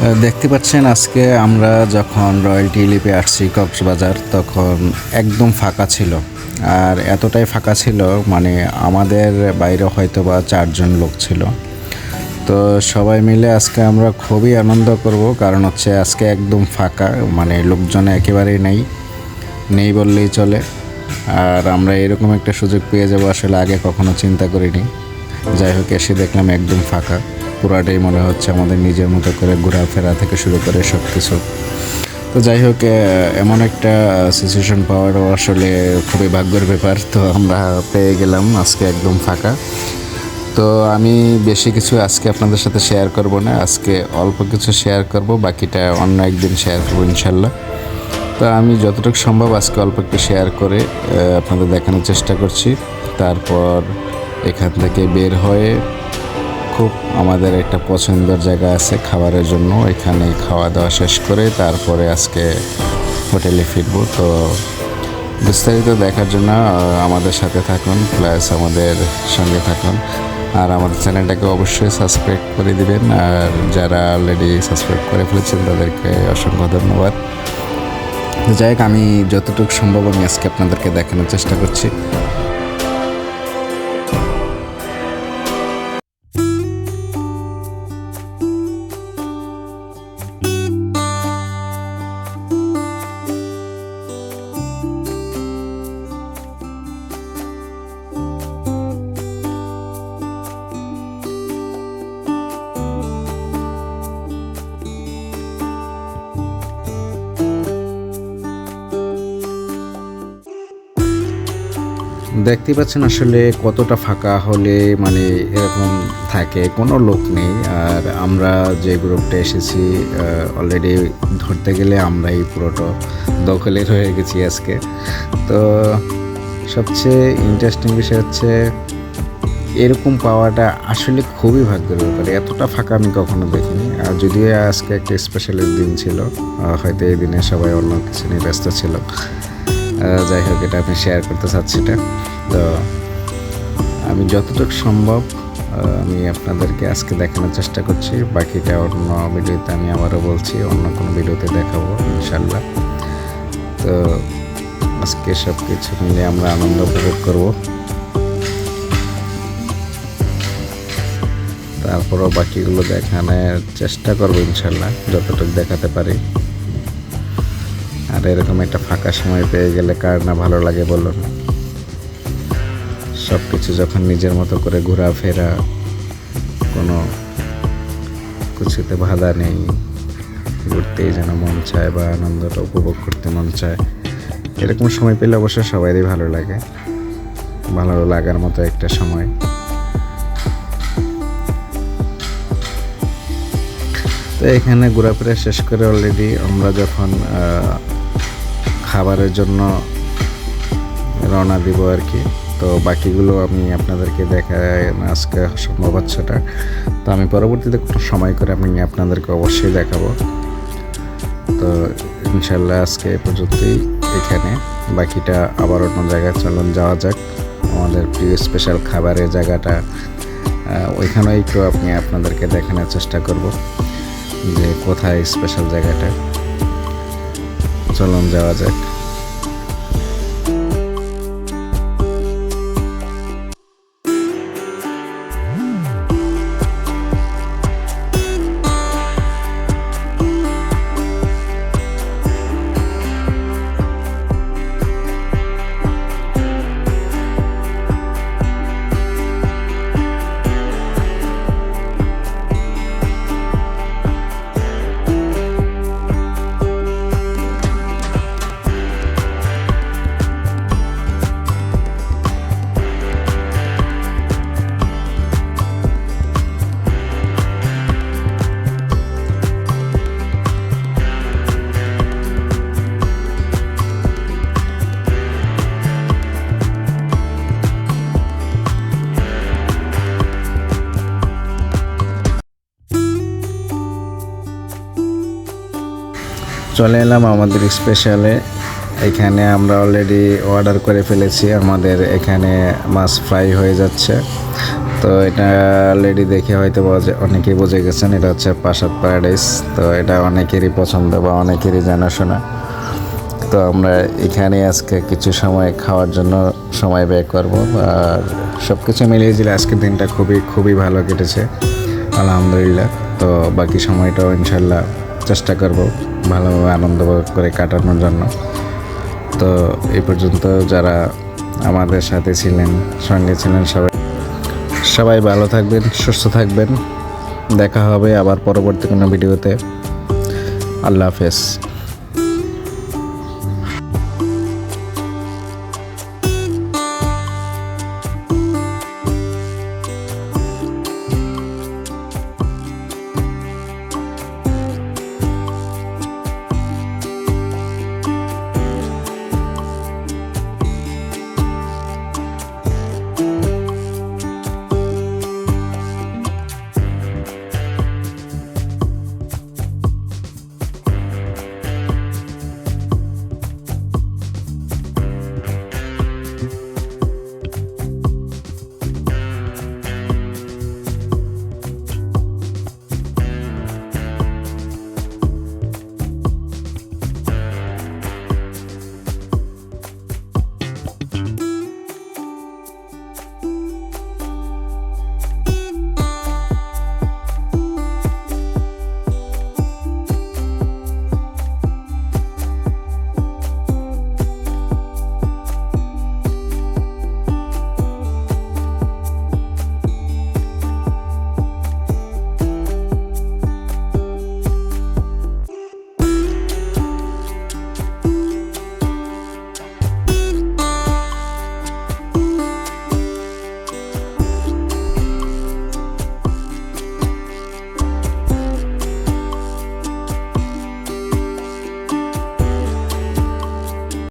দেখতে পাচ্ছেন আজকে আমরা যখন রয়্যালটি লিপে আসছি কক্সবাজার, তখন একদম ফাঁকা ছিল। আর এতটাই ফাঁকা ছিল মানে আমাদের বাইরে হয়তো বা চারজন লোক ছিল। তো সবাই মিলে আজকে আমরা খুবই আনন্দ করব, কারণ হচ্ছে আজকে একদম ফাঁকা মানে লোকজন একেবারেই নেই নেই বললেই চলে। আর আমরা এরকম একটা সুযোগ পেয়ে যাব, আসলে আগে কখনো চিন্তা করিনি। যাই হোক, এসে দেখলাম একদম ফাঁকা। পুরাটাই মনে হচ্ছে আমাদের নিজের মতো করে ঘোরাফেরা থেকে শুরু করে সব কিছু তো যাই হোক এমন একটা সিচুয়েশন পাওয়ারও আসলে খুবই ভাগ্যের ব্যাপার। তো আমরা পেয়ে গেলাম আজকে একদম ফাঁকা। তো আমি বেশি কিছু আজকে আপনাদের সাথে শেয়ার করব না, আজকে অল্প কিছু শেয়ার করব, বাকিটা অন্য একদিন শেয়ার করব ইনশাল্লাহ। তো আমি যতটুকু সম্ভব আজকে অল্প একটু শেয়ার করে আপনাদের দেখানোর চেষ্টা করছি। তারপর এখান থেকে বের হয়ে খুব আমাদের একটা পছন্দের জায়গা আছে খাবারের জন্য। এখানে খাওয়া দাওয়া শেষ করে তারপরে আজকে হোটেলে ফিরবো। তো বিস্তারিত দেখার জন্য আমাদের সাথে থাকুন, প্লাস আমাদের সঙ্গে থাকুন। আর আমাদের চ্যানেলটাকে অবশ্যই সাবস্ক্রাইব করে দিবেন। আর যারা অলরেডি সাবস্ক্রাইব করে ফেলেছেন, তাদেরকে অসংখ্য ধন্যবাদ। যাই হোক, আমি যতটুকু সম্ভব আমি আজকে আপনাদেরকে দেখানোর চেষ্টা করছি। দেখতে পাচ্ছেন আসলে কতটা ফাঁকা হলে মানে এরকম থাকে, কোনো লোক নেই। আর আমরা যে গ্রুপটা এসেছি অলরেডি ধরতে গেলে আমরাই পুরোটা দখলের হয়ে গেছি আজকে। তো সবচেয়ে ইন্টারেস্টিং বিষয় হচ্ছে, এরকম পাওয়াটা আসলে খুবই ভাগ্যের ব্যাপার। এতটা ফাঁকা আমি কখনো দেখিনি। আর যদিও আজকে একটা স্পেশাল দিন ছিল হয়তো এই দিনে সবাই অন্য কিছু নিয়ে ব্যস্ত ছিল। যাই হোক, এটা আমি শেয়ার করতে চাচ্ছি এটা। তো আমি যতটুকু সম্ভব আমি আপনাদেরকে আজকে দেখানোর চেষ্টা করছি। বাকিটা অন্য ভিডিওতে আমি আবারও বলছি, অন্য কোনো ভিডিওতে দেখাবো ইনশাল্লাহ তো আজকে সব কিছু মিলে আমরা আনন্দ উপভোগ করব। তারপরও বাকিগুলো দেখানোর চেষ্টা করব ইনশাল্লাহ যতটুকু দেখাতে পারি। আর এরকম একটা ফাঁকা সময় পেয়ে গেলে কার না ভালো লাগে বলুন? সব কিছু যখন নিজের মতো করে ঘোরাফেরা, কোনো কিছুতে বাধা নেই, ঘুরতেই যেন মন চায় বা আনন্দটা উপভোগ করতে মন চায়, এরকম সময় পেলে অবশ্য সবারই ভালো লাগে, ভালো লাগার মতো একটা সময়। তো এখানে ঘোরাফেরা শেষ করে অলরেডি আমরা যখন খাবারের জন্য রওনা দিব আর কি। তো বাকিগুলো আমি আপনাদেরকে দেখায় আজকে সম্ভব হচ্ছে না। তো আমি পরবর্তীতে কোনো সময় করে আমি আপনাদেরকে অবশ্যই দেখাবো। তো ইনশাল্লাহ আজকে এ পর্যন্তই এখানে। বাকিটা আবার অন্য জায়গায় চলুন যাওয়া যাক। আমাদের প্রিয় স্পেশাল খাবারের জায়গাটা ওইখানেও একটু আপনি আপনাদেরকে দেখানোর চেষ্টা করব যে কোথায় স্পেশাল জায়গাটা। চলুন যাওয়া যাক। চলে এলাম আমাদের স্পেশালে এখানে আমরা অলরেডি অর্ডার করে ফেলেছি, আমাদের এখানে মাছ ফ্রাই হয়ে যাচ্ছে। তো এটা অলরেডি দেখে হয়তো অনেকেই বুঝে গেছেন, এটা হচ্ছে প্রাসাদ প্যারাডাইস তো এটা অনেকেরই পছন্দ বা অনেকেরই জানাশোনা তো আমরা এখানে আজকে কিছু সময় খাওয়ার জন্য সময় ব্যয় করব। আর সব কিছু মিলিয়ে দিলে আজকের দিনটা খুবই খুবই ভালো কেটেছে। আলহামদুলিল্লাহ। তো বাকি সময়টাও ইনশাল্লাহ চেষ্টা করব ভালোভাবে আনন্দ করে কাটানোর জন্য। তো এই পর্যন্ত যারা আমাদের সাথে ছিলেন, সঙ্গে ছিলেন সবাই সবাই ভালো থাকবেন, সুস্থ থাকবেন। দেখা হবে আবার পরবর্তী কোনো ভিডিওতে। আল্লাহ হাফেজ।